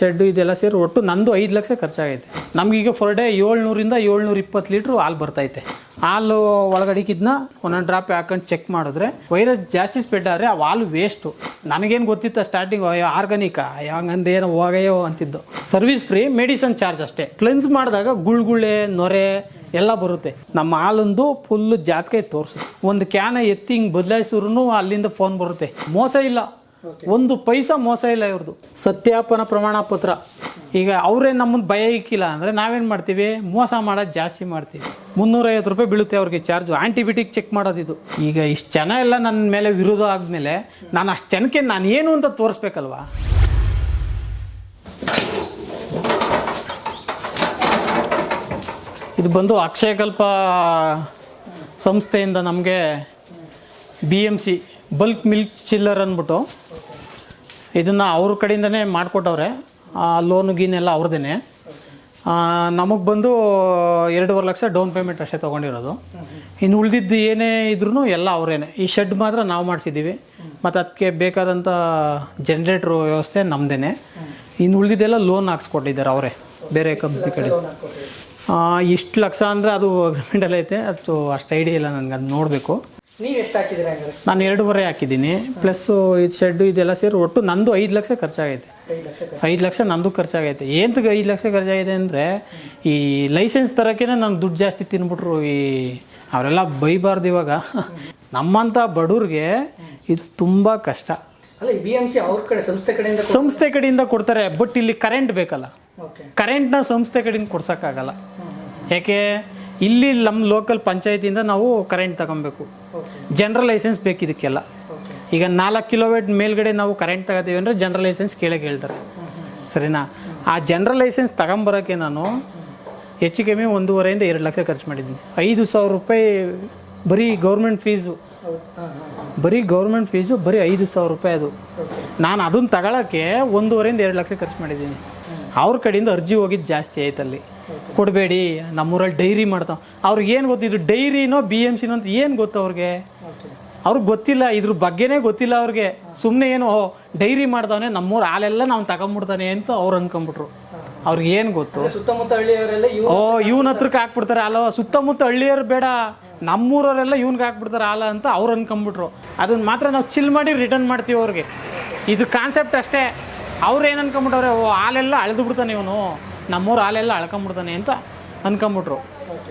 Shed ಇದೆಲ್ಲ ಸೇರಿ ಒಟ್ಟು ನಂದು ಐದು ಲಕ್ಷ ಖರ್ಚಾಗೈತೆ. ನಮಗೀಗ ಫರ್ ಡೇ ಏಳ್ನೂರಿಂದ ಏಳ್ನೂರ ಇಪ್ಪತ್ತು ಲೀಟ್ರ್ ಹಾಲು ಬರ್ತೈತೆ ಹಾಲು ಒಳಗಡಿಕಿದ್ನ ಒಂದೊಂದು ಡ್ರಾಪ್ ಹಾಕೊಂಡು ಚೆಕ್ ಮಾಡಿದ್ರೆ ವೈರಸ್ ಜಾಸ್ತಿ ಸ್ಪ್ರೆಡ್ ಆದರೆ ಆ ಹಾಲು ವೇಸ್ಟು ನನಗೇನು ಗೊತ್ತಿತ್ತು ಸ್ಟಾರ್ಟಿಂಗ್ ಆರ್ಗಾನಿಕ ಏನೋ ಹೋಗಯೋ ಅಂತಿದ್ದು. ಸರ್ವಿಸ್ ಫ್ರೀ ಮೆಡಿಸನ್ ಚಾರ್ಜ್ ಅಷ್ಟೇ. ಕ್ಲೆನ್ಸ್ ಮಾಡಿದಾಗ ಗುಳ್ಗುಳೆ, ನೊರೆ ಎಲ್ಲ ಬರುತ್ತೆ. ನಮ್ಮ ಹಾಲೊಂದು ಫುಲ್ಲು ಜಾತಕ ತೋರಿಸು ಒಂದು ಕ್ಯಾನ ಎತ್ತಿ ಹಿಂಗೆ ಬದಲಾಯಿಸಿದ್ರು ಅಲ್ಲಿಂದ ಫೋನ್ ಬರುತ್ತೆ. ಮೋಸ ಇಲ್ಲ. ಒಂದು ಪೈಸ ಮೋಸ ಇಲ್ಲ ಇವ್ರದ್ದು ಸತ್ಯಾಪನ ಪ್ರಮಾಣ ಪತ್ರ. ಈಗ ಅವರೇ ನಮ್ಮನ್ನು ಭಯ ಇಕ್ಕಿಲ್ಲ ಅಂದರೆ ನಾವೇನು ಮಾಡ್ತೀವಿ? ಮೋಸ ಮಾಡೋದು ಜಾಸ್ತಿ ಮಾಡ್ತೀವಿ. ಮುನ್ನೂರೈವತ್ತು ರೂಪಾಯಿ ಬೀಳುತ್ತೆ ಅವ್ರಿಗೆ ಚಾರ್ಜ್. ಆಂಟಿಬಯೋಟಿಕ್ ಚೆಕ್ ಮಾಡೋದಿದು ಈಗ ಇಷ್ಟು ಜನ ಎಲ್ಲ ನನ್ನ ಮೇಲೆ ವಿರೋಧ ಆದಮೇಲೆ ನಾನು ಅಷ್ಟು ಜನಕ್ಕೆ ನಾನು ಏನು ಅಂತ ತೋರಿಸ್ಬೇಕಲ್ವಾ? ಇದು ಬಂದು ಅಕ್ಷಯಕಲ್ಪ ಸಂಸ್ಥೆಯಿಂದ ನಮಗೆ B M C bulk milk chiller ಅಂದ್ಬಿಟ್ಟು. ಇದನ್ನು ಅವ್ರ ಕಡೆಯಿಂದನೇ ಮಾಡಿಕೊಟ್ಟವ್ರೆ. ಲೋನು ಗೀನೆಲ್ಲ ಅವ್ರದ್ದೇ ನಮಗೆ ಬಂದು ಎರಡೂವರೆ ಲಕ್ಷ ಡೌನ್ ಪೇಮೆಂಟ್ ಅಷ್ಟೇ ತೊಗೊಂಡಿರೋದು. ಇನ್ನು ಉಳಿದಿದ್ದು ಏನೇ ಇದ್ರೂ ಎಲ್ಲ ಅವರೇನೆ. ಈ ಶೆಡ್ ಮಾತ್ರ ನಾವು ಮಾಡಿಸಿದ್ದೀವಿ. ಮತ್ತು ಅದಕ್ಕೆ ಬೇಕಾದಂಥ ಜನ್ರೇಟ್ರು ವ್ಯವಸ್ಥೆ ನಮ್ಮದೇ ಇನ್ನು ಉಳಿದಿದ್ದೆಲ್ಲ ಲೋನ್ ಹಾಕ್ಸ್ಕೊಟ್ಟಿದ್ದಾರೆ ಅವರೇ, ಬೇರೆ ಕಂಪ್ನಿ ಕಡೆ. ಇಷ್ಟು ಲಕ್ಷ ಅಂದರೆ ಅದು ಅಗ್ರಿಮೆಂಟಲ್ಲೈತೆ ಅದು ಅಷ್ಟು ಐಡಿಯಾ ಇಲ್ಲ ನನಗೆ, ಅದು ನೋಡಬೇಕು. ಹಂಗಾರೆ? ನಾನು ಎರಡೂವರೆ ಹಾಕಿದ್ದೀನಿ ಪ್ಲಸ್ಸು ಇದು ಶೆಡ್ಡು ಇದೆಲ್ಲ ಸೇರಿ ಒಟ್ಟು ನಂದು ಐದು ಲಕ್ಷ ಖರ್ಚಾಗೈತೆ. ಐದು ಲಕ್ಷ ಐದು ಲಕ್ಷ ನಂದು ಖರ್ಚಾಗೈತೆ. ಏಂತಕ್ಕೆ ಐದು ಲಕ್ಷ ಖರ್ಚಾಗಿದೆ ಅಂದರೆ ಈ ಲೈಸೆನ್ಸ್ ತರೋಕ್ಕೇ ನಾನು ದುಡ್ಡು ಜಾಸ್ತಿ ತಿನ್ಬಿಟ್ರು ಈ ಅವರೆಲ್ಲ ಬೈಬಾರ್ದು ಇವಾಗ. ನಮ್ಮಂಥ ಬಡವ್ರಿಗೆ ಇದು ತುಂಬ ಕಷ್ಟ. ಅಲ್ಲ ಈ ಬಿ ಎಂ ಸಿ ಅವ್ರ ಕಡೆ ಸಂಸ್ಥೆ ಕಡೆಯಿಂದ ಸಂಸ್ಥೆ ಕಡೆಯಿಂದ ಕೊಡ್ತಾರೆ ಬಟ್ ಇಲ್ಲಿ ಕರೆಂಟ್ ಬೇಕಲ್ಲ. ಓಕೆ ಕರೆಂಟ್ನ ಸಂಸ್ಥೆ ಕಡೆಯಿಂದ ಕೊಡ್ಸೋಕ್ಕಾಗಲ್ಲ. ಯಾಕೆ? ಇಲ್ಲಿ ನಮ್ಮ ಲೋಕಲ್ ಪಂಚಾಯತಿಯಿಂದ ನಾವು ಕರೆಂಟ್ ತಗೊಬೇಕು. ಜನರಲ್ ಲೈಸೆನ್ಸ್ ಬೇಕು ಇದಕ್ಕೆಲ್ಲ. ಈಗ ನಾಲ್ಕು ಕಿಲೋಮೀಟರ್ ಮೇಲ್ಗಡೆ ನಾವು ಕರೆಂಟ್ ತಗೋತೀವಿ ಅಂದರೆ ಜನರಲ್ ಲೈಸೆನ್ಸ್ ಕೇಳಕ್ಕೆ ಹೇಳ್ತಾರೆ. ಸರಿನಾ? ಆ ಜನರಲ್ ಲೈಸೆನ್ಸ್ ತಗೊಂಬರೋಕ್ಕೆ ನಾನು ಹೆಚ್ಚು ಕಮ್ಮಿ ಒಂದೂವರೆಯಿಂದ ಎರಡು ಲಕ್ಷ ಖರ್ಚು ಮಾಡಿದ್ದೀನಿ. ಐದು ಸಾವಿರ ರೂಪಾಯಿ ಬರೀ ಗೌರ್ಮೆಂಟ್ ಫೀಸು ಬರೀ ಗೌರ್ಮೆಂಟ್ ಫೀಸು ಬರೀ ಐದು ಸಾವಿರ ರೂಪಾಯಿ ಅದು. ನಾನು ಅದನ್ನು ತಗೊಳಕ್ಕೆ ಒಂದೂವರೆಯಿಂದ ಎರಡು ಲಕ್ಷ ಖರ್ಚು ಮಾಡಿದ್ದೀನಿ. ಅವ್ರ ಕಡೆಯಿಂದ ಅರ್ಜಿ ಹೋಗಿದ್ದು ಜಾಸ್ತಿ ಆಯ್ತಲ್ಲಿ. ಕೊಡಬೇಡಿ ನಮ್ಮೂರಲ್ಲಿ ಡೈರಿ ಮಾಡ್ತಾವ. ಅವ್ರಿಗೆ ಏನು ಗೊತ್ತಿದ್ರು ಡೈರಿನೋ ಬಿ ಎಂ ಸಿನೋ ಅಂತ ಏನು ಗೊತ್ತು ಅವ್ರಿಗೆ? ಅವ್ರಿಗೆ ಗೊತ್ತಿಲ್ಲ ಇದ್ರ ಬಗ್ಗೆನೇ ಗೊತ್ತಿಲ್ಲ ಅವ್ರಿಗೆ. ಸುಮ್ಮನೆ ಏನು ಓ ಡೈರಿ ಮಾಡ್ದವನೆ ನಮ್ಮೂರು ಹಾಲೆಲ್ಲ ನಾವು ತಗೊಂಬಿಡ್ತಾನೆ ಅಂತ ಅವ್ರು ಅನ್ಕೊಂಬಿಟ್ರು. ಅವ್ರಿಗೆ ಏನು ಗೊತ್ತು? ಸುತ್ತಮುತ್ತ ಹಳ್ಳಿಯವರೆಲ್ಲ ಓ ಇವನ ಹತ್ರಕ್ಕೆ ಹಾಕ್ಬಿಡ್ತಾರೆ ಅಲ್ಲ ಸುತ್ತಮುತ್ತ ಹಳ್ಳಿಯವ್ರು ಬೇಡ ನಮ್ಮೂರವರೆಲ್ಲ ಇವ್ನಿಗೆ ಹಾಕ್ಬಿಡ್ತಾರೆ ಹಾಲ ಅಂತ ಅವ್ರು ಅನ್ಕೊಂಬಿಟ್ರು. ಅದನ್ನ ಮಾತ್ರ ನಾವು ಚಿಲ್ ಮಾಡಿ ರಿಟರ್ನ್ ಮಾಡ್ತೀವಿ ಅವ್ರಿಗೆ. ಇದು ಕಾನ್ಸೆಪ್ಟ್ ಅಷ್ಟೇ. ಅವ್ರು ಏನು ಅನ್ಕೊಂಬಿಟ್ಟವ್ರೆ ಓ ಹಾಲೆಲ್ಲ ಅಳೆದು ಬಿಡ್ತಾನೆ ಇವನು. ನಮ್ಮೂರು ಹಾಲೆಲ್ಲ ಅಳ್ಕೊಂಬಿಡ್ತಾನೆ ಅಂತ ಅನ್ಕೊಂಬಿಟ್ರು.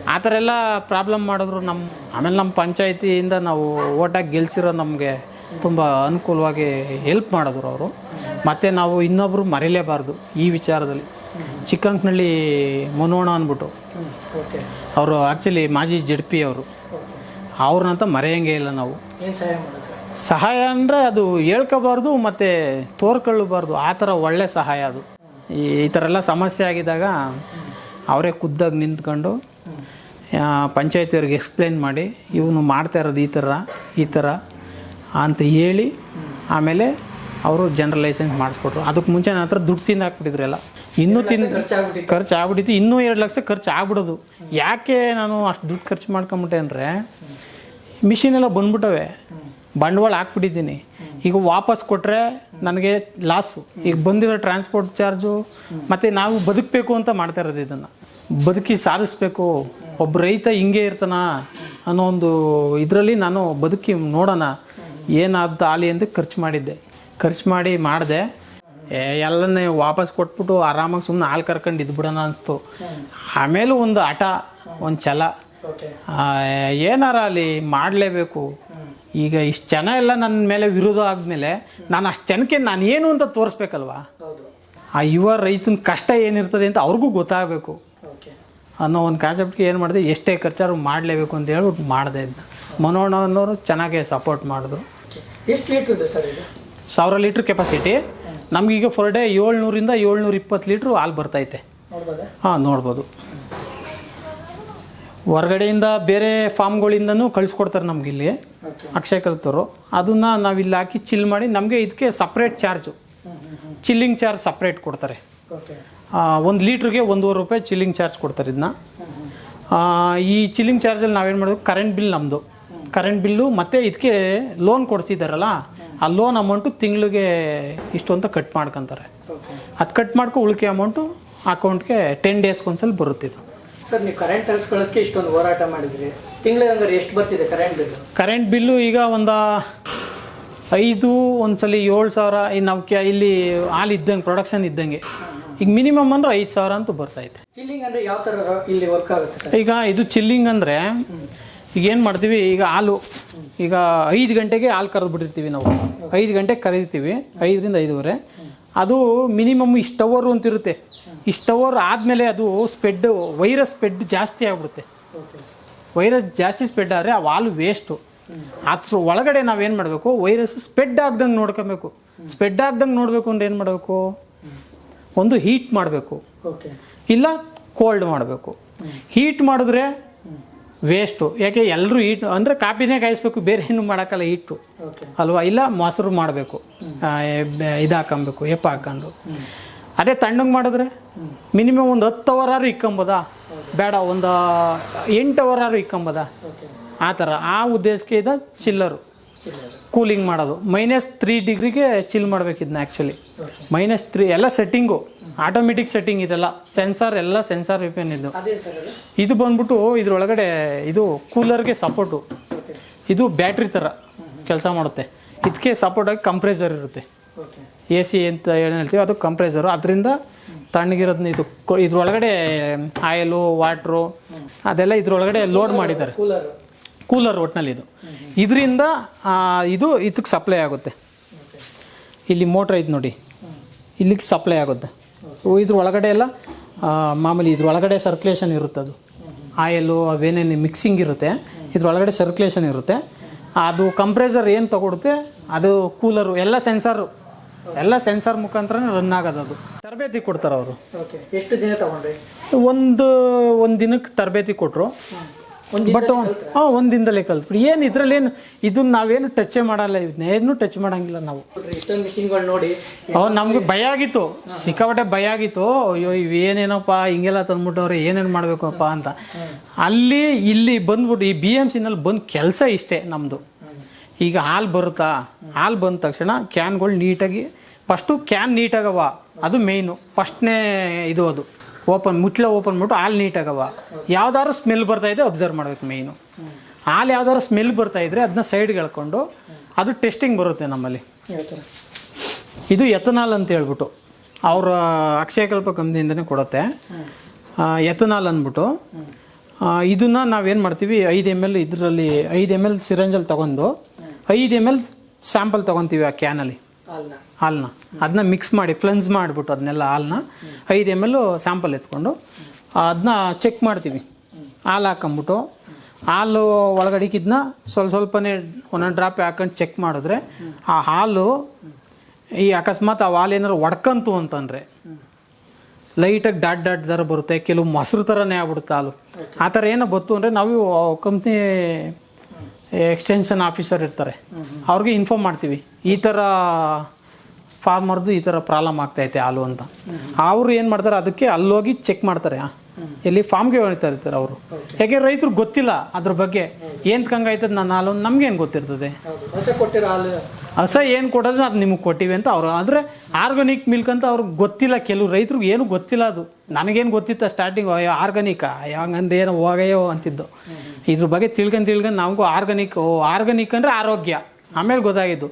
ಆ ಥರ ಎಲ್ಲ ಪ್ರಾಬ್ಲಮ್ ಮಾಡಿದ್ರು ನಮ್ಮ ಆಮೇಲೆ ನಮ್ಮ ಪಂಚಾಯತಿಯಿಂದ ನಾವು ಓಟಾಗಿ ಗೆಲ್ಸಿರೋ ನಮಗೆ ತುಂಬ ಅನುಕೂಲವಾಗಿ ಹೆಲ್ಪ್ ಮಾಡಿದ್ರು ಅವರು. ಮತ್ತು ನಾವು ಇನ್ನೊಬ್ಬರು ಮರೀಲೇಬಾರ್ದು ಈ ವಿಚಾರದಲ್ಲಿ. ಚಿಕ್ಕಂಕ್ನಳ್ಳಿ ಮನೋಣ ಅಂದ್ಬಿಟ್ಟು. ಅವರು ಆ್ಯಕ್ಚುಲಿ ಮಾಜಿ ಜಡ್ ಪಿ ಅವರು. ಅವ್ರನ್ನಂತ ಮರೆಯಂಗೆ ಇಲ್ಲ ನಾವು. ಸಹಾಯ ಅಂದರೆ ಅದು ಹೇಳ್ಕೋಬಾರ್ದು ಮತ್ತು ತೋರ್ಕೊಳ್ಳಬಾರ್ದು. ಆ ಥರ ಒಳ್ಳೆ ಸಹಾಯ ಅದು. ಈ ಈ ಥರ ಎಲ್ಲ ಸಮಸ್ಯೆ ಆಗಿದ್ದಾಗ ಅವರೇ ಖುದ್ದಾಗಿ ನಿಂತ್ಕೊಂಡು ಪಂಚಾಯತಿಯವ್ರಿಗೆ ಎಕ್ಸ್ಪ್ಲೇನ್ ಮಾಡಿ ಇವನು ಮಾಡ್ತಾ ಇರೋದು ಈ ಥರ ಈ ಥರ ಅಂತ ಹೇಳಿ ಆಮೇಲೆ ಅವರು ಜನರಲ್ ಲೈಸೆನ್ಸ್ ಮಾಡಿಸ್ಕೊಟ್ರು. ಅದಕ್ಕೆ ಮುಂಚೆ ನನ್ನ ಹತ್ರ ದುಡ್ಡು ತಿಂದು ಹಾಕ್ಬಿಟ್ಟಿದ್ರು ಎಲ್ಲ. ಇನ್ನೂ ತಿಂದು ಖರ್ಚು ಆಗ್ಬಿಟ್ಟಿತ್ತು ಇನ್ನೂ ಎರಡು ಲಕ್ಷ ಖರ್ಚು ಆಗ್ಬಿಡೋದು ಯಾಕೆ ನಾನು ಅಷ್ಟು ದುಡ್ಡು ಖರ್ಚು ಮಾಡ್ಕೊಂಬಿಟ್ಟೆ ಅಂದರೆ ಮಿಷಿನೆಲ್ಲ ಬಂದ್ಬಿಟ್ಟವೆ. ಬಂಡವಾಳ ಹಾಕ್ಬಿಟ್ಟಿದ್ದೀನಿ. ಈಗ ವಾಪಸ್ ಕೊಟ್ಟರೆ ನನಗೆ ಲಾಸು ಈಗ ಬಂದಿರೋ ಟ್ರಾನ್ಸ್ಪೋರ್ಟ್ ಚಾರ್ಜು ಮತ್ತು ನಾವು ಬದುಕಬೇಕು ಅಂತ ಮಾಡ್ತಾ ಇರೋದು ಇದನ್ನು. ಬದುಕಿ ಸಾಧಿಸ್ಬೇಕು. ಒಬ್ಬ ರೈತ ಹಿಂಗೆ ಇರ್ತಾನ ಅನ್ನೋ ಒಂದು ಇದರಲ್ಲಿ ನಾನು ಬದುಕಿ ನೋಡೋಣ. ಏನಾದ ಆಲಿ ಅಂತ ಖರ್ಚು ಮಾಡಿದ್ದೆ. ಖರ್ಚು ಮಾಡಿ ಮಾಡಿದೆ. ಎಲ್ಲನೇ ವಾಪಸ್ ಕೊಟ್ಬಿಟ್ಟು ಆರಾಮಾಗಿ ಸುಮ್ಮನೆ ಹಾಲು ಕರ್ಕೊಂಡು ಇದ್ಬಿಡೋಣ ಅನಿಸ್ತು. ಆಮೇಲೆ ಒಂದು ಆಟ ಒಂದು ಛಲ. ಏನಾರ ಅಲ್ಲಿ ಮಾಡಲೇಬೇಕು. ಈಗ ಇಷ್ಟು ಜನ ಎಲ್ಲ ನನ್ನ ಮೇಲೆ ವಿರೋಧ ಆದಮೇಲೆ ನಾನು ಅಷ್ಟು ಜನಕ್ಕೆ ನಾನು ಏನು ಅಂತ ತೋರಿಸ್ಬೇಕಲ್ವಾ? ಆ ಯುವ ರೈತನ ಕಷ್ಟ ಏನಿರ್ತದೆ ಅಂತ ಅವ್ರಿಗೂ ಗೊತ್ತಾಗಬೇಕು. ಅನ್ನೋ ಒಂದು ಕಾನ್ಸೆಪ್ಟ್ಗೆ ಏನು ಮಾಡಿದೆ? ಎಷ್ಟೇ ಖರ್ಚಾದ್ರು ಮಾಡಲೇಬೇಕು ಅಂತ ಹೇಳ್ಬಿಟ್ಟು ಮಾಡಿದೆ ಇದನ್ನ ಅನ್ನೋರು ಚೆನ್ನಾಗೆ ಸಪೋರ್ಟ್ ಮಾಡಿದ್ರು. ಎಷ್ಟು ಲೀಟ್ರ್ ಇದೆ ಸರ್ ಇದು? ಸಾವಿರ ಲೀಟ್ರ್ ಕೆಪಾಸಿಟಿ ನಮಗೀಗ ಫರ್ ಡೇ ಏಳ್ನೂರಿಂದ ಏಳ್ನೂರ ಇಪ್ಪತ್ತು ಲೀಟ್ರ್ ಹಾಲು ಬರ್ತೈತೆ. ಹಾಂ ನೋಡ್ಬೋದು. ಹೊರಗಡೆಯಿಂದ ಬೇರೆ ಫಾರ್ಮ್ಗಳಿಂದನೂ ಕಳಿಸ್ಕೊಡ್ತಾರೆ ನಮ್ಗೆ ಇಲ್ಲಿ ಅಕ್ಷಯ ಕಲ್ತರು ಅದನ್ನು ನಾವಿಲ್ಲಿ ಇಲ್ಲಿ ಹಾಕಿ ಚಿಲ್ ಮಾಡಿ ನಮಗೆ ಇದಕ್ಕೆ separate charge chilling charge separate ಕೊಡ್ತಾರೆ. ಒಂದು ಲೀಟ್ರಿಗೆ ಒಂದೂವರೆ ರೂಪಾಯಿ ಚಿಲ್ಲಿಂಗ್ ಚಾರ್ಜ್ ಕೊಡ್ತಾರೆ ಇದನ್ನ ಈ ಚಿಲ್ಲಿಂಗ್ ಚಾರ್ಜಲ್ಲಿ ನಾವೇನು ಮಾಡೋದು ಕರೆಂಟ್ ಬಿಲ್ ನಮ್ಮದು ಕರೆಂಟ್ ಬಿಲ್ಲು ಮತ್ತು ಇದಕ್ಕೆ ಲೋನ್ ಕೊಡ್ತಿದ್ದಾರಲ್ಲ ಆ ಲೋನ್ ಅಮೌಂಟು ತಿಂಗಳಿಗೆ ಇಷ್ಟು ಅಂತ ಕಟ್ ಮಾಡ್ಕೊಂತಾರೆ. ಅದು ಕಟ್ ಮಾಡ್ಕೊ ಉಳಿಕೆ ಅಮೌಂಟು ಅಕೌಂಟ್ಗೆ ಟೆನ್ ಡೇಸ್ಗೊಂದ್ಸಲ ಬರುತ್ತೆ ಇದು ಸರ್ ನೀವು ಕರೆಂಟ್ ತರಿಸ್ಕೊಳ್ಳೋದಕ್ಕೆ ಇಷ್ಟೊಂದು ಹೋರಾಟ ಮಾಡಿದ್ರಿ. ತಿಂಗಳಿಗೆ ಹಂಗಾರೆ ಎಷ್ಟು ಬರ್ತಿದೆ ಕರೆಂಟ್ ಬಿಲ್ ಕರೆಂಟ್ ಬಿಲ್ಲು ಈಗ ಒಂದು ಐದು ಒಂದ್ಸಲಿ ಏಳು ಸಾವಿರ ಈ ನಾವು ಕ್ಯಾ ಇಲ್ಲಿ ಹಾಲು ಇದ್ದಂಗೆ ಪ್ರೊಡಕ್ಷನ್ ಇದ್ದಂಗೆ. ಈಗ ಮಿನಿಮಮ್ ಅಂದ್ರೆ ಐದು ಸಾವಿರ ಅಂತೂ ಬರ್ತೈತೆ ಚಿಲ್ಲಿಂಗ್ ಅಂದರೆ ಯಾವ ಥರ ಇಲ್ಲಿ ವರ್ಕ್ ಆಗುತ್ತೆ ಸರ್? ಈಗ ಇದು ಚಿಲ್ಲಿಂಗ್ ಅಂದರೆ ಈಗ ಏನು ಮಾಡ್ತೀವಿ ಈಗ ಹಾಲು ಈಗ ಐದು ಗಂಟೆಗೆ ಹಾಲು ಕರೆದು ಬಿಟ್ಟಿರ್ತೀವಿ ನಾವು. ಐದು ಗಂಟೆಗೆ ಕರೀತೀವಿ ಐದರಿಂದ ಐದೂವರೆ. ಅದು ಮಿನಿಮಮ್ ಇಷ್ಟು ಅವರು ಅಂತ ಇರುತ್ತೆ. ಇಷ್ಟು ಅವರ್ ಆದಮೇಲೆ ಅದು ಸ್ಪೆಡ್ ವೈರಸ್ ಸ್ಪೆಡ್ ಜಾಸ್ತಿ ಆಗ್ಬಿಡುತ್ತೆ. ವೈರಸ್ ಜಾಸ್ತಿ ಸ್ಪ್ರೆಡ್ ಆದರೆ ಆ ವಾಲ್ ವೇಸ್ಟು ಅದ್ರ ಒಳಗಡೆ ನಾವೇನು ಮಾಡಬೇಕು? ವೈರಸ್ ಸ್ಪ್ರೆಡ್ ಆಗ್ದಂಗೆ ನೋಡ್ಕೊಬೇಕು. ಸ್ಪ್ರೆಡ್ ಆಗ್ದಂಗೆ ನೋಡಬೇಕು ಅಂದ್ರೆ ಏನು ಮಾಡಬೇಕು? ಒಂದು ಹೀಟ್ ಮಾಡಬೇಕು. ಇಲ್ಲ ಕೋಲ್ಡ್ ಮಾಡಬೇಕು. ಹೀಟ್ ಮಾಡಿದ್ರೆ ವೇಸ್ಟು ಯಾಕೆ ಎಲ್ಲರೂ ಹೀಟ್ ಅಂದರೆ ಕಾಪಿನೇ ಕಾಯಿಸ್ಬೇಕು ಬೇರೆ ಏನು ಮಾಡೋಕ್ಕಲ್ಲ ಹೀಟು ಅಲ್ವಾ? ಇಲ್ಲ ಮೊಸರು ಮಾಡಬೇಕು. ಇದು ಹಾಕೊಬೇಕು ಎಪ್ಪ ಹಾಕೊಂಡು ಅದೇ ತಣ್ಣಗೆ ಮಾಡಿದ್ರೆ ಮಿನಿಮಮ್ ಒಂದು ಹತ್ತು ಅವರಾರು ಇಕ್ಕೊಂಬೋದಾ? ಬೇಡ, ಒಂದು ಎಂಟು ಇಕ್ಕೊಂಬೋದಾ? ಓಕೆ ಆ ಥರ. ಆ ಉದ್ದೇಶಕ್ಕೆ ಇದೆ ಚಿಲ್ಲರು. ಕೂಲಿಂಗ್ ಮಾಡೋದು. ಮೈನಸ್ ತ್ರೀ ಡಿಗ್ರಿಗೆ ಚಿಲ್ ಮಾಡ್ಬೇಕು ಆ್ಯಕ್ಚುಲಿ ಮೈನಸ್ ತ್ರೀ ಎಲ್ಲ ಸೆಟ್ಟಿಂಗು ಆಟೋಮೆಟಿಕ್ ಸೆಟ್ಟಿಂಗ್ ಇದೆಲ್ಲ. ಸೆನ್ಸಾರ್ ಎಲ್ಲ ಸೆನ್ಸಾರ್ ವಿಪೇನ್ ಇದು ಇದು ಬಂದ್ಬಿಟ್ಟು ಇದ್ರೊಳಗಡೆ ಇದು ಕೂಲರ್ಗೆ ಸಪೋರ್ಟು ಇದು ಬ್ಯಾಟ್ರಿ ಥರ ಕೆಲಸ ಮಾಡುತ್ತೆ. ಇದಕ್ಕೆ ಸಪೋರ್ಟಾಗಿ ಕಂಪ್ರೆಸರ್ ಇರುತ್ತೆ. ಎ ಸಿ ಅಂತ ಏನು ಹೇಳ್ತೀವಿ ಅದು ಕಂಪ್ರೆಸರು ಅದರಿಂದ ತಣ್ಣಗಿರೋದನ್ನ ಇದು ಇದ್ರೊಳಗಡೆ ಆಯಿಲು ವಾಟ್ರು ಅದೆಲ್ಲ ಇದ್ರೊಳಗಡೆ ಲೋಡ್ ಮಾಡಿದ್ದಾರೆ. ಕೂಲರು ಕೂಲರ್ ಒಟ್ಟಿನಲ್ಲಿ ಇದು. ಇದರಿಂದ ಇದು ಇದಕ್ಕೆ ಸಪ್ಲೈ ಆಗುತ್ತೆ. ಇಲ್ಲಿ ಮೋಟ್ರ್ ಐತೆ ನೋಡಿ. ಇಲ್ಲಿಗೆ ಸಪ್ಲೈ ಆಗುತ್ತೆ. ಇದ್ರ ಒಳಗಡೆ ಎಲ್ಲ ಮಾಮೂಲಿ ಇದ್ರ ಒಳಗಡೆ ಸರ್ಕ್ಯುಲೇಷನ್ ಇರುತ್ತೆ ಅದು. ಆಯಿಲು ಅವೇನೇನು ಮಿಕ್ಸಿಂಗ್ ಇರುತ್ತೆ ಇದ್ರೊಳಗಡೆ ಸರ್ಕ್ಯುಲೇಷನ್ ಇರುತ್ತೆ. ಅದು ಕಂಪ್ರೆಸರ್ ಏನು ತಗೊಡುತ್ತೆ ಅದು ಕೂಲರು ಎಲ್ಲ ಸೆನ್ಸಾರು ಎಲ್ಲ ಸೆನ್ಸಾರ್ ಮುಖಾಂತರ ರನ್ ಆಗೋದು ಅದು ತರಬೇತಿ ಕೊಡ್ತಾರೆ ಅವರು. ಓಕೆ ಎಷ್ಟು ದಿನ ತಗೊಂಡ್ರಿ? ಒಂದು ಒಂದು ದಿನಕ್ಕೆ ತರಬೇತಿ ಕೊಟ್ಟರು ಒಂದು ಬಟ್ ಹಾಂ ಒಂದು ದಿನದಲ್ಲೇ ಕಲ್ತ್ಬಿಡಿ. ಏನು ಇದ್ರಲ್ಲೇನು ಇದನ್ನ ನಾವೇನು ಟಚ್ಚೇ ಮಾಡಲ್ಲ ಇದನ್ನೇನು ಟಚ್ ಮಾಡಂಗಿಲ್ಲ ನಾವು. ಇಷ್ಟೊಂದು ಮಿಷಿನ್ಗಳು ನೋಡಿ. ಅವ್ರು ನಮ್ಗೆ ಭಯ ಆಗಿತ್ತು. ಸಿಕ್ಕಾಪಟ್ಟೆ ಭಯ ಆಗಿತ್ತು. ಅಯ್ಯೋ ಇವೇನೇನಪ್ಪ ಹಿಂಗೆಲ್ಲ ತಂದ್ಬಿಟ್ಟವ್ರೆ ಏನೇನು ಮಾಡಬೇಕಪ್ಪ ಅಂತ. ಅಲ್ಲಿ ಇಲ್ಲಿ ಬಂದ್ಬಿಟ್ಟು ಈ ಬಿ ಎಂ ಸಿನಲ್ಲಿ ಬಂದು ಕೆಲಸ ಇಷ್ಟೇ ನಮ್ಮದು ಈಗ ಹಾಲು ಬರುತ್ತಾ? ಹಾಲು ಬಂದ ತಕ್ಷಣ ಕ್ಯಾನ್ಗಳು ನೀಟಾಗಿ ಫಸ್ಟು ಕ್ಯಾನ್ ನೀಟಾಗವ ಅದು ಮೇಯ್ನು ಫಸ್ಟ್ನೇ ಇದು ಅದು. ಓಪನ್ ಮುಚ್ಚಲ ಓಪನ್ ಮಾಡ್ಬಿಟ್ಟು ಹಾಲು ನೀಟಾಗವ ಯಾವ್ದಾದ್ರು ಸ್ಮೆಲ್ ಬರ್ತಾ ಇದೆ ಅಬ್ಸರ್ವ್ ಮಾಡ್ಬೇಕು ಮೇಯ್ನು ಹಾಲು ಯಾವ್ದಾದ್ರು ಸ್ಮೆಲ್ ಬರ್ತಾ ಇದ್ರೆ ಅದನ್ನ ಸೈಡ್ಗೆ ಹೇಳ್ಕೊಂಡು ಅದು ಟೆಸ್ಟಿಂಗ್ ಬರುತ್ತೆ ನಮ್ಮಲ್ಲಿ. ಇದು ಎಥನಾಲ್ ಅಂತ ಹೇಳ್ಬಿಟ್ಟು. ಅವರ ಅಕ್ಷಯಕಲ್ಪ ಕಂಪ್ನಿಯಿಂದನೇ ಕೊಡುತ್ತೆ. ಎಥನಾಲ್ ಅಂದ್ಬಿಟ್ಟು. ಇದನ್ನು ಇದನ್ನ ನಾವೇನು ಮಾಡ್ತೀವಿ ಐದು ಎಂ ಎಲ್ ಇದರಲ್ಲಿ ಐದು ಎಂ ಎಲ್ ಸಿರಂಜಲ್ಲಿ ತೊಗೊಂಡು ಐದು ಎಂ ಎಲ್ ಸ್ಯಾಂಪಲ್ ತೊಗೊತೀವಿ ಆ ಕ್ಯಾನಲ್ಲಿ ಹಾಲ್ನ. ಹಾಲನ್ನ ಅದನ್ನ ಮಿಕ್ಸ್ ಮಾಡಿ ಫ್ಲೆನ್ಸ್ ಮಾಡಿಬಿಟ್ಟು ಅದನ್ನೆಲ್ಲ ಹಾಲನ್ನ ಐದು ಎಂ ಎಲ್ ಸ್ಯಾಂಪಲ್ ಎತ್ಕೊಂಡು ಅದನ್ನ ಚೆಕ್ ಮಾಡ್ತೀವಿ. ಹಾಲು ಹಾಕೊಂಬಿಟ್ಟು ಹಾಲು ಒಳಗಡಿಕಿದ್ನ ಸ್ವಲ್ಪ ಸ್ವಲ್ಪನೇ ಒಂದೊಂದು ಡ್ರಾಪ್ ಹಾಕೊಂಡು ಚೆಕ್ ಮಾಡಿದ್ರೆ ಆ ಹಾಲು ಈ ಅಕಸ್ಮಾತ್ ಆ ಹಾಲು ಏನಾದ್ರು ಒಡ್ಕಂತು ಅಂತಂದರೆ ಲೈಟಾಗಿ ಡಾಟ್ ಡಾಟ್ ಥರ ಬರುತ್ತೆ ಕೆಲವು ಮೊಸರು ಥರನೇ ಆಗ್ಬಿಡುತ್ತೆ ಹಾಲು. ಆ ಥರ ಏನೋ ಬತ್ತು ಅಂದರೆ ನಾವು ಕಂಪ್ನಿ ಎಕ್ಸ್ಟೆನ್ಷನ್ ಆಫೀಸರ್ ಇರ್ತಾರೆ. ಅವ್ರಿಗೆ ಇನ್ಫಾರ್ಮ್ ಮಾಡ್ತೀವಿ. ಈ ಥರ ಫಾರ್ಮರ್ದು ಈ ಥರ ಪ್ರಾಬ್ಲಮ್ ಆಗ್ತೈತೆ ಹಾಲು ಅಂತ. ಅವರು ಏನು ಮಾಡ್ತಾರೆ ಅದಕ್ಕೆ ಅಲ್ಲೋಗಿ ಚೆಕ್ ಮಾಡ್ತಾರೆ. ಎಲ್ಲಿ ಫಾರ್ಮ್ಗೆ ಹೇಳ್ತಾ ಇರ್ತಾರೆ ಅವರು. ಯಾಕೆ ರೈತರು ಗೊತ್ತಿಲ್ಲ ಅದ್ರ ಬಗ್ಗೆ. ಏನು ಕಂಗಾಯ್ತದ ನನ್ನ ಹಾಲು ನಮ್ಗೇನು ಗೊತ್ತಿರ್ತದೆ? ಹೊಸ ಏನು ಕೊಡೋದು ಅದು ನಿಮಗೆ ಕೊಟ್ಟಿವಿ ಅಂತ ಅವರು. ಆದರೆ ಆರ್ಗಾನಿಕ್ ಮಿಲ್ಕ್ ಅಂತ ಅವ್ರಿಗೆ ಗೊತ್ತಿಲ್ಲ. ಕೆಲವು ರೈತರಿಗೆ ಏನು ಗೊತ್ತಿಲ್ಲ ಅದು. ನನಗೇನು ಗೊತ್ತಿತ್ತು ಸ್ಟಾರ್ಟಿಂಗ್ ಆರ್ಗಾನಿಕ ಹಂಗಂದ್ರೆ ಏನೋ ಹೋಗಯ್ಯೋ ಅಂತಿದ್ದು. ಇದ್ರ ಬಗ್ಗೆ ತಿಳ್ಕೊಂಡು ತಿಳ್ಕೊಂಡು ನಮಗೂ ಆರ್ಗಾನಿಕ್ ಓ ಆರ್ಗಾನಿಕ್ ಅಂದರೆ ಆರೋಗ್ಯ. ಆಮೇಲೆ ಗೊತ್ತಾಗಿದ್ದು.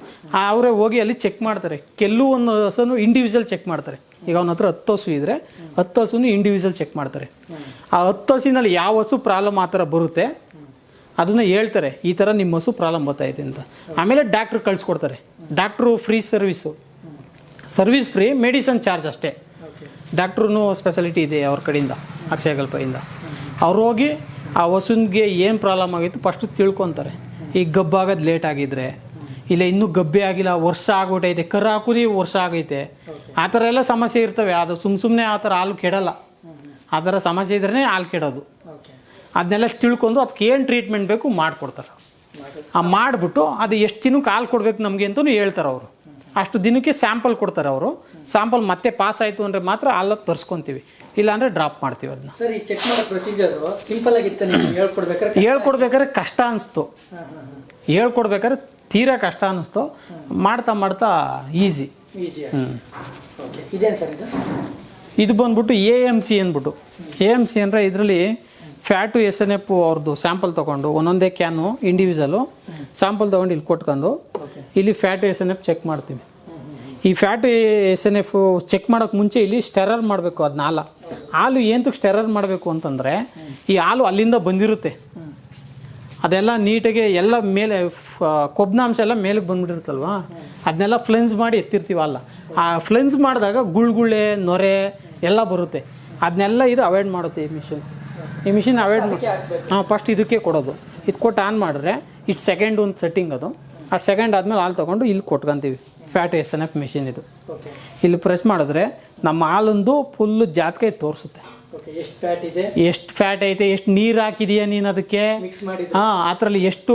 ಅವರೇ ಹೋಗಿ ಅಲ್ಲಿ ಚೆಕ್ ಮಾಡ್ತಾರೆ. ಕೆಲವು ಒಂದು ಹಸನು ಇಂಡಿವಿಜುವಲ್ ಚೆಕ್ ಮಾಡ್ತಾರೆ. ಈಗ ಅವನ ಹತ್ರ ಹತ್ತು ಹಸು ಇದ್ರೆ ಹತ್ತು ಹಸುನು ಇಂಡಿವಿಜುವಲ್ ಚೆಕ್ ಮಾಡ್ತಾರೆ. ಆ ಹತ್ತು ಹಸುವಿನಲ್ಲಿ ಯಾವ ಹಸು ಪ್ರಾಬ್ಲಮ್ ಆ ಥರ ಬರುತ್ತೆ ಅದನ್ನ ಹೇಳ್ತಾರೆ ಈ ಥರ ನಿಮ್ಮ ಹಸು ಪ್ರಾಬ್ಲಮ್ ಇದೆ ಅಂತ. ಆಮೇಲೆ doctor ಕಳಿಸ್ಕೊಡ್ತಾರೆ. Doctor free service service free medicine charge ಅಷ್ಟೇ. ಡಾಕ್ಟ್ರೂ ಸ್ಪೆಷಾಲಿಟಿ ಇದೆ ಅವ್ರ ಕಡೆಯಿಂದ ಅಕ್ಷಯಕಲ್ಪದಿಂದ. ಅವ್ರು ಹೋಗಿ ಆ ವಸುನ್ಗೆ ಏನು ಪ್ರಾಬ್ಲಮ್ ಆಗಿತ್ತು? ಫಸ್ಟು ತಿಳ್ಕೊತಾರೆ. ಈಗ ಗಬ್ಬಾಗೋದು ಲೇಟ್ ಆಗಿದ್ರೆ. ಇಲ್ಲ, ಇನ್ನೂ ಗಬ್ಬೆ ಆಗಿಲ್ಲ, ವರ್ಷ ಆಗ್ಬಿಟ್ಟೈತೆ ಕರು ಹಾಕೋದಿ ವರ್ಷ ಆಗೈತೆ. ಆ ಥರ ಎಲ್ಲ ಸಮಸ್ಯೆ ಇರ್ತವೆ. ಅದು ಸುಮ್ಮ ಸುಮ್ಮನೆ ಆ ಥರ ಹಾಲು ಕೆಡಲ್ಲ. ಆ ಥರ ಸಮಸ್ಯೆ ಇದ್ರೇ ಹಾಲು ಕೆಡೋದು. ಅದನ್ನೆಲ್ಲ ತಿಳ್ಕೊಂಡು ಅದಕ್ಕೆ ಏನು ಟ್ರೀಟ್ಮೆಂಟ್ ಬೇಕು ಮಾಡಿಕೊಡ್ತಾರೆ. ಮಾಡಿ ಆ ಮಾಡಿಬಿಟ್ಟು ಅದು ಎಷ್ಟು ದಿನಕ್ಕೆ ಹಾಲು ಕೊಡಬೇಕು ನಮಗೆ ಅಂತಲೂ ಹೇಳ್ತಾರೆ ಅವರು. ಅಷ್ಟು ದಿನಕ್ಕೆ ಸ್ಯಾಂಪಲ್ ಕೊಡ್ತಾರೆ ಅವರು. ಸ್ಯಾಂಪಲ್ ಮತ್ತೆ ಪಾಸ್ ಆಯಿತು ಅಂದರೆ ಮಾತ್ರ ಅಲ್ಲಿ ತರಿಸ್ಕೊತೀವಿ. ಇಲ್ಲಾಂದರೆ ಡ್ರಾಪ್ ಮಾಡ್ತೀವಿ ಅದನ್ನ ಸರ್ ಈ ಚೆಕ್ ಮಾಡೋ ಪ್ರೊಸೀಜರು ಸಿಂಪಲ್ ಆಗಿತ್ತು ನೀವು ಹೇಳ್ಕೊಡ್ಬೇಕಾದ್ರೆ ಹೇಳ್ಕೊಡ್ಬೇಕಾದ್ರೆ ಕಷ್ಟ ಅನಿಸ್ತು. ಹೇಳ್ಕೊಡ್ಬೇಕಾದ್ರೆ ತೀರಾ ಕಷ್ಟ ಅನ್ನಿಸ್ತು ಮಾಡ್ತಾ ಮಾಡ್ತಾ ಈಸಿ ಈಸಿ ಓಕೆ ಇದೇನು ಸರ್ ಇದು? ಇದು ಬಂದ್ಬಿಟ್ಟು ಎ ಎಂ ಸಿ ಅಂದ್ಬಿಟ್ಟು. ಎ ಎಂ ಸಿ ಅಂದರೆ ಇದರಲ್ಲಿ ಫ್ಯಾಟು ಎಸ್ ಎನ್ ಎಫ್ ಅವ್ರದ್ದು ಸ್ಯಾಂಪಲ್ ತೊಗೊಂಡು ಒಂದೊಂದೇ ಕ್ಯಾನು ಇಂಡಿವಿಜುವಲು ಸ್ಯಾಂಪಲ್ ತೊಗೊಂಡು ಇಲ್ಲಿ ಕೊಟ್ಕೊಂಡು ಇಲ್ಲಿ fat S N F check ಮಾಡ್ತೀವಿ. ಈ fat S N F check ಮಾಡೋಕ್ಕೆ ಮುಂಚೆ ಇಲ್ಲಿ ಸ್ಟೆರರ್ ಮಾಡಬೇಕು ಅದನ್ನ ಹಾಲು ಹಾಲು ಏನಕ್ಕೆ ಸ್ಟೆರರ್ ಮಾಡಬೇಕು ಅಂತಂದರೆ ಈ ಹಾಲು ಅಲ್ಲಿಂದ ಬಂದಿರುತ್ತೆ. ಅದೆಲ್ಲ ನೀಟಾಗಿ ಎಲ್ಲ ಮೇಲೆ ಕೊಬ್ಬನಾಂಶ ಎಲ್ಲ ಮೇಲಕ್ಕೆ ಬಂದ್ಬಿಟ್ಟಿರುತ್ತಲ್ವಾ? ಅದನ್ನೆಲ್ಲ ಫ್ಲೆನ್ಸ್ ಮಾಡಿ ಎತ್ತಿರ್ತೀವಲ್ಲ ಆ ಫ್ಲೆನ್ಸ್ ಮಾಡಿದಾಗ ಗುಳ್ಗುಳ್ಳೆ ನೊರೆ ಎಲ್ಲ ಬರುತ್ತೆ. ಅದನ್ನೆಲ್ಲ ಇದು ಅವಾಯ್ಡ್ ಮಾಡುತ್ತೆ ಈ ಮಿಷಿನ್. ಈ ಮಿಷಿನ್ ಅವಾಯ್ಡ್ ಮಾಡಿ ಹಾಂ ಫಸ್ಟ್ ಇದಕ್ಕೆ ಕೊಡೋದು. ಇದು ಕೊಟ್ಟು ಆನ್ ಮಾಡಿದ್ರೆ ಇಟ್ ಸೆಕೆಂಡ್ ಒಂದು ಸೆಟ್ಟಿಂಗ್ ಅದು. ಆ ಸೆಕೆಂಡ್ ಆದಮೇಲೆ ಹಾಲು ತೊಗೊಂಡು ಇಲ್ಲಿ ಕೊಟ್ಕೊಂತೀವಿ. Fat S N F machine ಇದು. ಇಲ್ಲಿ ಪ್ರೆಸ್ ಮಾಡಿದ್ರೆ ನಮ್ಮ ಹಾಲೊಂದು ಫುಲ್ಲು ಜಾತಕ ತೋರಿಸುತ್ತೆ. ಎಷ್ಟು ಫ್ಯಾಟ್ ಇದೆ? ಎಷ್ಟು ಫ್ಯಾಟ್ ಐತೆ ಎಷ್ಟು ನೀರು ಹಾಕಿದೀಯ ನೀನು ಅದಕ್ಕೆ? ಹಾಂ ಅದರಲ್ಲಿ ಎಷ್ಟು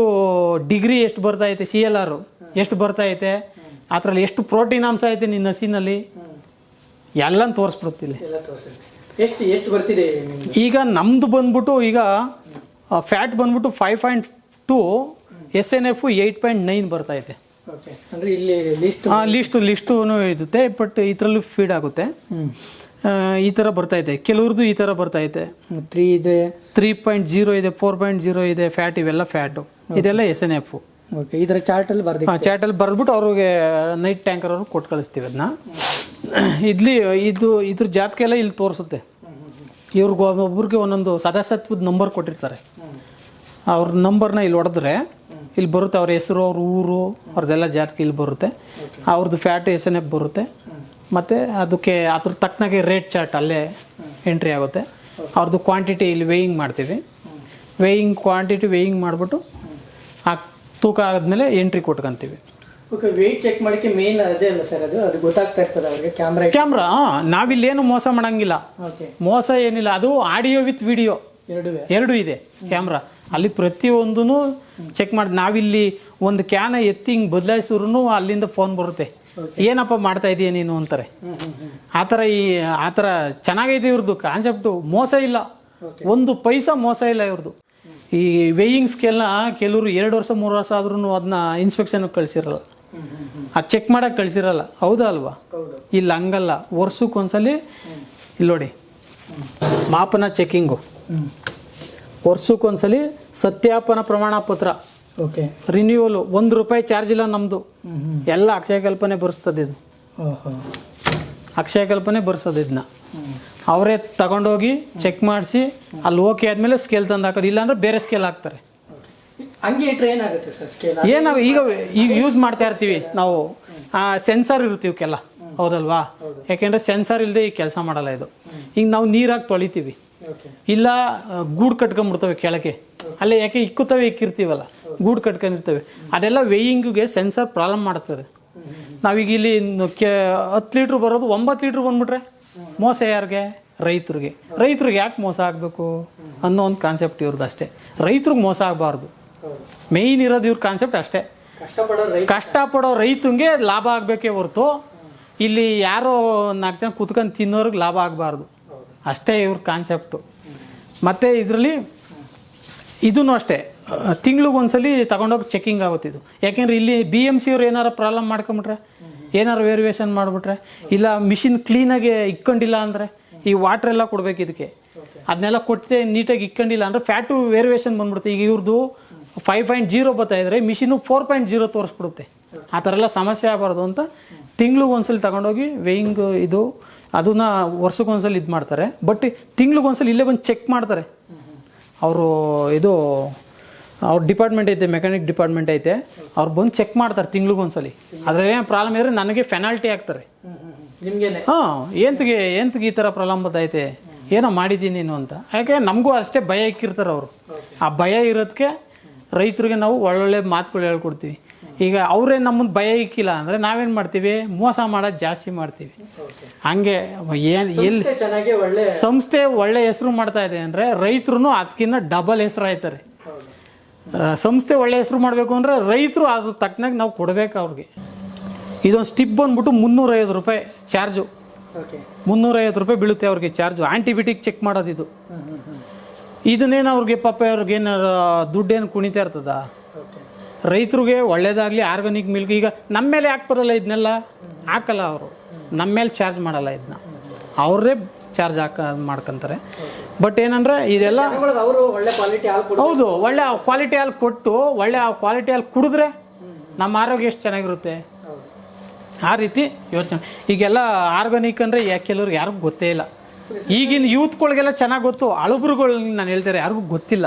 ಡಿಗ್ರಿ ಎಷ್ಟು ಬರ್ತಾ ಐತೆ ಸಿ ಎಲ್ ಆರು ಎಷ್ಟು ಬರ್ತಾ ಐತೆ? ಅದರಲ್ಲಿ ಎಷ್ಟು ಪ್ರೋಟೀನ್ ಅಂಶ ಐತೆ ನಿನ್ನ ಹಸಿನಲ್ಲಿ? ಎಲ್ಲ ತೋರಿಸ್ಬಿಡ್ತಿಲ್ಲ ಎಷ್ಟು ಎಷ್ಟು ಬರ್ತಿದೆ ಈಗ ನಮ್ದು ಬಂದ್ಬಿಟ್ಟು ಈಗ ಫ್ಯಾಟ್ ಬಂದ್ಬಿಟ್ಟು five point two S N F eight point nine ಬರ್ತಾ ಇದೆ. ಅಂದರೆ ಇಲ್ಲಿ ಲಿಸ್ಟ್ ಹಾಂ ಲಿಸ್ಟು ಲಿಸ್ಟು ಇರುತ್ತೆ ಬಟ್ ಇದರಲ್ಲೂ ಫೀಡ್ ಆಗುತ್ತೆ. ಈ ಥರ ಬರ್ತಾ ಇದೆ. ಕೆಲವ್ರದ್ದು ಈ ಥರ ಬರ್ತಾ ಇದೆ. ತ್ರೀ ಇದೆ. ತ್ರೀ ಪಾಯಿಂಟ್ ಜೀರೋ ಇದೆ ಫೋರ್ ಪಾಯಿಂಟ್ ಜೀರೋ ಇದೆ ಫ್ಯಾಟ್ ಇವೆಲ್ಲ ಫ್ಯಾಟು ಇದೆಲ್ಲ ಎಸ್ ಎನ್ ಎಫ್ ಓಕೆ ಇದರ ಚಾರ್ಟಲ್ಲಿ ಬರ್ದು ಹಾಂ ಚಾರ್ಟಲ್ಲಿ ಬರೆದ್ಬಿಟ್ಟು ಅವ್ರಿಗೆ ನೈಟ್ ಟ್ಯಾಂಕರ್ ಅವ್ರಿಗೆ ಕೊಟ್ಟು ಕಳಿಸ್ತೀವಿ ಅದನ್ನ ಇಲ್ಲಿ ಇದು ಇದ್ರ ಜಾತಕ ಎಲ್ಲ ಇಲ್ಲಿ ತೋರಿಸುತ್ತೆ. ಇವ್ರಿಗೆ ಒಬ್ಬೊಬ್ರಿಗೆ ಒಂದೊಂದು ಸದಸ್ಯತ್ವದ ನಂಬರ್ ಕೊಟ್ಟಿರ್ತಾರೆ. ಅವ್ರ ನಂಬರ್ನ ಇಲ್ಲಿ ಹೊಡೆದ್ರೆ ಇಲ್ಲಿ ಬರುತ್ತೆ ಅವ್ರ ಹೆಸರು ಅವ್ರ ಊರು ಅವ್ರದ್ದೆಲ್ಲ ಜಾತಕ ಇಲ್ಲಿ ಬರುತ್ತೆ. ಅವ್ರದ್ದು ಫ್ಯಾಟ್ ಎಸ್ ಎನ್ ಎಫ್ ಬರುತ್ತೆ. ಮತ್ತು ಅದಕ್ಕೆ ಅದ್ರ ತಕ್ಕನಾಗೆ ರೇಟ್ ಚಾರ್ಟ್ ಅಲ್ಲೇ ಎಂಟ್ರಿ ಆಗುತ್ತೆ. ಅವ್ರದ್ದು ಕ್ವಾಂಟಿಟಿ ಇಲ್ಲಿ ವೇಯಿಂಗ್ ಮಾಡ್ತೀವಿ. ವೇಯಿಂಗ್ ಕ್ವಾಂಟಿಟಿ ವೇಯಿಂಗ್ ಮಾಡಿಬಿಟ್ಟು ಆ ತೂಕ ಆದಮೇಲೆ ಎಂಟ್ರಿ ಕೊಟ್ಕೊಂತೀವಿ. ಓಕೆ ವೆಯ್ಟ್ ಚೆಕ್ ಮಾಡಕ್ಕೆ ಮೇನ್ ಅದೇ ಅಲ್ಲ ಸರ್ ಅದು? ಅದು ಗೊತ್ತಾಗ್ತಾ ಇರ್ತದೆ ಅವ್ರಿಗೆ ಕ್ಯಾಮ್ರಾ ಕ್ಯಾಮ್ರಾ ನಾವಿಲ್ಲೇನು ಮೋಸ ಮಾಡಂಗಿಲ್ಲ. ಮೋಸ ಏನಿಲ್ಲ ಅದು ಆಡಿಯೋ ವಿತ್ ವಿಡಿಯೋ ಎರಡೂ ಎರಡು ಇದೆ ಕ್ಯಾಮ್ರಾ ಅಲ್ಲಿ ಪ್ರತಿಯೊಂದೂ ಚೆಕ್ ಮಾಡಿ. ನಾವಿಲ್ಲಿ ಒಂದು ಕ್ಯಾನ ಎತ್ತಿ ಹಿಂಗೆ ಬದಲಾಯಿಸಿದ್ರು ಅಲ್ಲಿಂದ ಫೋನ್ ಬರುತ್ತೆ. ಏನಪ್ಪ ಮಾಡ್ತಾ ಇದೀಯ ನೀನು ಅಂತಾರೆ. ಆ ಥರ ಈ ಆ ಥರ ಚೆನ್ನಾಗೈತೆ ಇವ್ರದ್ದು ಕಾನ್ಸೆಪ್ಟು ಮೋಸ ಇಲ್ಲ. ಒಂದು ಪೈಸಾ ಮೋಸ ಇಲ್ಲ ಇವ್ರದ್ದು ಈ ವೇಯಿಂಗ್ಸ್ಗೆಲ್ಲ ಕೆಲವರು ಎರಡು ವರ್ಷ ಮೂರು ವರ್ಷ ಆದ್ರೂ ಅದನ್ನ ಇನ್ಸ್ಪೆಕ್ಷನ್ಗೆ ಕಳಿಸಿರಲ್ಲ. ಅದು ಚೆಕ್ ಮಾಡೋಕೆ ಕಳಿಸಿರಲ್ಲ. ಹೌದಾ ಅಲ್ವಾ? ಇಲ್ಲ ಇಲ್ಲಿ ಹಂಗಲ್ಲ. ವರ್ಷಕ್ಕೆ ಒಂದ್ಸಲಿ ಇಲ್ಲಿ ನೋಡಿ. ಮಾಪನ ಚೆಕಿಂಗು ಹ್ಞೂ ವರ್ಷಕ್ಕೆ ಸತ್ಯಾಪನ ಪ್ರಮಾಣ ಪತ್ರ. ಓಕೆ ರಿನ್ಯೂವಲು ಒಂದು ರೂಪಾಯಿ ಚಾರ್ಜ್ ಇಲ್ಲ ನಮ್ಮದು ಎಲ್ಲ ಅಕ್ಷಯ ಕಲ್ಪನೆ ಬರ್ಸ್ತದೆ ಇದು. ಅಕ್ಷಯ ಕಲ್ಪನೆ ಬರ್ಸೋದು ಇದನ್ನ ಅವರೇ ತಗೊಂಡೋಗಿ ಚೆಕ್ ಮಾಡಿಸಿ ಅಲ್ಲಿ ಓಕೆ ಆದಮೇಲೆ ಸ್ಕೇಲ್ ತಂದು ಹಾಕೋದು. ಇಲ್ಲಾಂದ್ರೆ ಬೇರೆ ಸ್ಕೇಲ್ ಹಾಕ್ತಾರೆ. ಹಂಗೆ ಏನಾಗುತ್ತೆ ಸರ್ ಸ್ಕೇಲ್ ಏನಾಗ ಈಗ ಈಗ ಯೂಸ್ ಮಾಡ್ತಾ ಇರ್ತೀವಿ ನಾವು. ಸೆನ್ಸರ್ ಇರ್ತೀವಿ ಕೆಲ ಹೌದಲ್ವಾ? ಯಾಕೆಂದ್ರೆ ಸೆನ್ಸರ್ ಇಲ್ಲದೆ ಈ ಕೆಲಸ ಮಾಡಲ್ಲ ಇದು. ಈಗ ನಾವು ನೀರಾಗಿ ತೊಳಿತೀವಿ. ಇಲ್ಲ ಗೂಡು ಕಟ್ಕೊಂಡ್ಬಿಡ್ತವೆ ಕೆಳಗೆ ಅಲ್ಲೇ ಯಾಕೆ ಇಕ್ಕುತ್ತವೆ ಇಕ್ಕಿರ್ತೀವಲ್ಲ? ಗೂಡು ಕಟ್ಕೊಂಡಿರ್ತವೆ. ಅದೆಲ್ಲ ವೇಯಿಂಗ್ಗೆ ಸೆನ್ಸರ್ ಪ್ರಾಬ್ಲಮ್ ಮಾಡ್ತದೆ. ನಾವೀಗ ಇಲ್ಲಿ ಕೆ ಹತ್ತು ಲೀಟ್ರ್ ಬರೋದು ಒಂಬತ್ತು ಲೀಟ್ರ್ ಬಂದ್ಬಿಟ್ರೆ ಮೋಸ ಯಾರಿಗೆ? ರೈತರಿಗೆ. ರೈತರಿಗೆ ಯಾಕೆ ಮೋಸ ಆಗಬೇಕು ಅನ್ನೋ ಒಂದು ಕಾನ್ಸೆಪ್ಟ್ ಇವ್ರದ್ದು ಅಷ್ಟೇ. ರೈತರಿಗೆ ಮೋಸ ಆಗಬಾರ್ದು. ಮೇಯ್ನ್ ಇರೋದು ಇವ್ರ ಕಾನ್ಸೆಪ್ಟ್ ಅಷ್ಟೇ. ಕಷ್ಟಪಡೋ ರೈತ. ಕಷ್ಟಪಡೋ ರೈತಂಗೆ ಲಾಭ ಆಗಬೇಕೇ ಹೊರತು ಇಲ್ಲಿ ಯಾರೋ ನಾಲ್ಕು ಜನ ಕುತ್ಕೊಂಡು ತಿನ್ನೋರಿಗೆ ಲಾಭ ಆಗಬಾರ್ದು. ಅಷ್ಟೇ ಇವ್ರ ಕಾನ್ಸೆಪ್ಟು ಮತ್ತು ಇದರಲ್ಲಿ ಇದೂ ಅಷ್ಟೇ. ತಿಂಗ್ಳಿಗೆ ಒಂದ್ಸಲಿ ತಗೊಂಡೋಗಿ ಚೆಕಿಂಗ್ ಆಗುತ್ತಿದ್ದು ಯಾಕೆಂದ್ರೆ ಇಲ್ಲಿ ಬಿ ಎಂ ಸಿ ಅವ್ರು ಏನಾರು ಪ್ರಾಬ್ಲಮ್ ಮಾಡ್ಕೊಂಬಿಟ್ರೆ, ಏನಾರು ವೇರಿಯೇಷನ್ ಮಾಡಿಬಿಟ್ರೆ, ಇಲ್ಲ ಮಿಷಿನ್ ಕ್ಲೀನಾಗಿ ಇಕ್ಕೊಂಡಿಲ್ಲ ಅಂದರೆ ಈ ವಾಟ್ರ್ ಎಲ್ಲ ಕೊಡ್ಬೇಕು ಇದಕ್ಕೆ. ಅದನ್ನೆಲ್ಲ ಕೊಟ್ಟೆ ನೀಟಾಗಿ ಇಕ್ಕೊಂಡಿಲ್ಲ ಅಂದರೆ ಫ್ಯಾಟು ವೇರಿಯೇಷನ್ ಬಂದ್ಬಿಡುತ್ತೆ. ಈಗ ಇವ್ರದ್ದು ಫೈವ್ ಪಾಯಿಂಟ್ ಜೀರೋ ಬರ್ತಾ ಮಿಷಿನು ಫೋರ್ ಪಾಯಿಂಟ್ ಜೀರೋ ತೋರಿಸ್ಬಿಡುತ್ತೆ. ಆ ಥರ ಎಲ್ಲ ಸಮಸ್ಯೆ ಆಗಬಾರ್ದು ಅಂತ ತಿಂಗ್ಳಿಗೆ ಒಂದ್ಸಲಿ ತಗೊಂಡೋಗಿ ವೇಯಿಂಗ್ ಇದು ಅದನ್ನ ವರ್ಷಕ್ಕೊಂದ್ಸಲ ಇದು ಮಾಡ್ತಾರೆ. ಬಟ್ ತಿಂಗ್ಳಿಗೊಂದ್ಸಲ ಇಲ್ಲೇ ಬಂದು ಚೆಕ್ ಮಾಡ್ತಾರೆ. ಅವರು ಇದು ಅವ್ರ ಡಿಪಾರ್ಟ್ಮೆಂಟ್ ಐತೆ ಮೆಕ್ಯಾನಿಕ್ ಡಿಪಾರ್ಟ್ಮೆಂಟ್ ಐತೆ. ಅವ್ರು ಬಂದು ಚೆಕ್ ಮಾಡ್ತಾರೆ ತಿಂಗ್ಳಿಗೊಂದ್ಸಲ. ಅದ್ರಲ್ಲಿ ಏನು ಪ್ರಾಬ್ಲಮ್ ಇದ್ರೆ ನನಗೆ ಫೆನಾಲ್ಟಿ ಹಾಕ್ತಾರೆ. ಹಾಂ ಏಂತಿಗೆ ಏಂತಿಗೆ ಈ ಥರ ಪ್ರಾಬ್ಲಮ್ ಬದೈತೆ? ಏನೋ ಮಾಡಿದ್ದೀನಿ ನೀನು ಅಂತ. ಯಾಕೆ ನಮಗೂ ಅಷ್ಟೇ ಭಯ ಇಕ್ಕಿರ್ತಾರೆ ಅವರು. ಆ ಭಯ ಇರೋದಕ್ಕೆ ರೈತರಿಗೆ ನಾವು ಒಳ್ಳೊಳ್ಳೆ ಮಾತುಗಳು ಹೇಳ್ಕೊಡ್ತೀವಿ. ಈಗ ಅವರೇ ನಮ್ಮನ್ನು ಭಯ ಇಕ್ಕಿಲ್ಲ ಅಂದರೆ ನಾವೇನು ಮಾಡ್ತೀವಿ? ಮೋಸ ಮಾಡೋದು ಜಾಸ್ತಿ ಮಾಡ್ತೀವಿ. ಹಂಗೆ ಏನು ಎಲ್ಲಿ ಸಂಸ್ಥೆ ಚೆನ್ನಾಗಿ ಒಳ್ಳೆ ಸಂಸ್ಥೆ ಒಳ್ಳೆ ಹೆಸರು ಮಾಡ್ತಾ ಇದೆ ಅಂದರೆ ರೈತರು ಅದಕ್ಕಿಂತ ಡಬಲ್ ಹೆಸರು ಆಯ್ತಾರೆ. ಸಂಸ್ಥೆ ಒಳ್ಳೆ ಹೆಸರು ಮಾಡಬೇಕು ಅಂದರೆ ರೈತರು ಅದು ತಕ್ಕನಾಗಿ ನಾವು ಕೊಡಬೇಕು ಅವ್ರಿಗೆ. ಇದೊಂದು ಸ್ಟಿಪ್ ಬಂದ್ಬಿಟ್ಟು ಮುನ್ನೂರೈವತ್ತು ರೂಪಾಯಿ ಚಾರ್ಜು. ಮುನ್ನೂರೈವತ್ತು ರೂಪಾಯಿ ಬೀಳುತ್ತೆ ಅವ್ರಿಗೆ ಚಾರ್ಜು. ಆಂಟಿಬಯೋಟಿಕ್ ಚೆಕ್ ಮಾಡೋದು ಇದು. ಹ್ಞೂ ಹ್ಞೂ ಹ್ಞೂ ಇದನ್ನೇನು ಅವ್ರಿಗೆ ಪಾಪ ಅವ್ರಿಗೆ ಏನು ದುಡ್ಡೇನು ಕುಣಿತಾ ಇರ್ತದ? ರೈತರಿಗೆ ಒಳ್ಳೇದಾಗಲಿ ಆರ್ಗಾನಿಕ್ ಮಿಲ್ಕ್ ಈಗ ನಮ್ಮ ಮೇಲೆ ಯಾಕೆ ಬರಲ್ಲ ಇದನ್ನೆಲ್ಲ ಹಾಕಲ್ಲ ಅವರು. ನಮ್ಮ ಮೇಲೆ ಚಾರ್ಜ್ ಮಾಡಲ್ಲ ಇದನ್ನ ಅವರೇ ಚಾರ್ಜ್ ಹಾಕ ಮಾಡ್ಕೊಂತಾರೆ. ಬಟ್ ಏನಂದ್ರೆ ಇದೆಲ್ಲ ಹೌದು ಒಳ್ಳೆ ಕ್ವಾಲಿಟಿ ಹಾಲು ಕೊಟ್ಟು ಒಳ್ಳೆ ಆ ಕ್ವಾಲಿಟಿ ಹಾಲು ಕುಡಿದ್ರೆ ನಮ್ಮ ಆರೋಗ್ಯ ಎಷ್ಟು ಚೆನ್ನಾಗಿರುತ್ತೆ? ಆ ರೀತಿ ಯೋಚನೆ. ಈಗೆಲ್ಲ ಆರ್ಗಾನಿಕ್ ಅಂದರೆ ಯಾಕೆ ಕೆಲವ್ರಿಗೆ ಯಾರಿಗೂ ಗೊತ್ತೇ ಇಲ್ಲ. ಈಗಿನ ಯೂತ್ಗಳಿಗೆಲ್ಲ ಚೆನ್ನಾಗಿ ಗೊತ್ತು. ಅಳುಬರುಗಳು ನಾನು ಹೇಳ್ತಾರೆ ಯಾರಿಗೂ ಗೊತ್ತಿಲ್ಲ.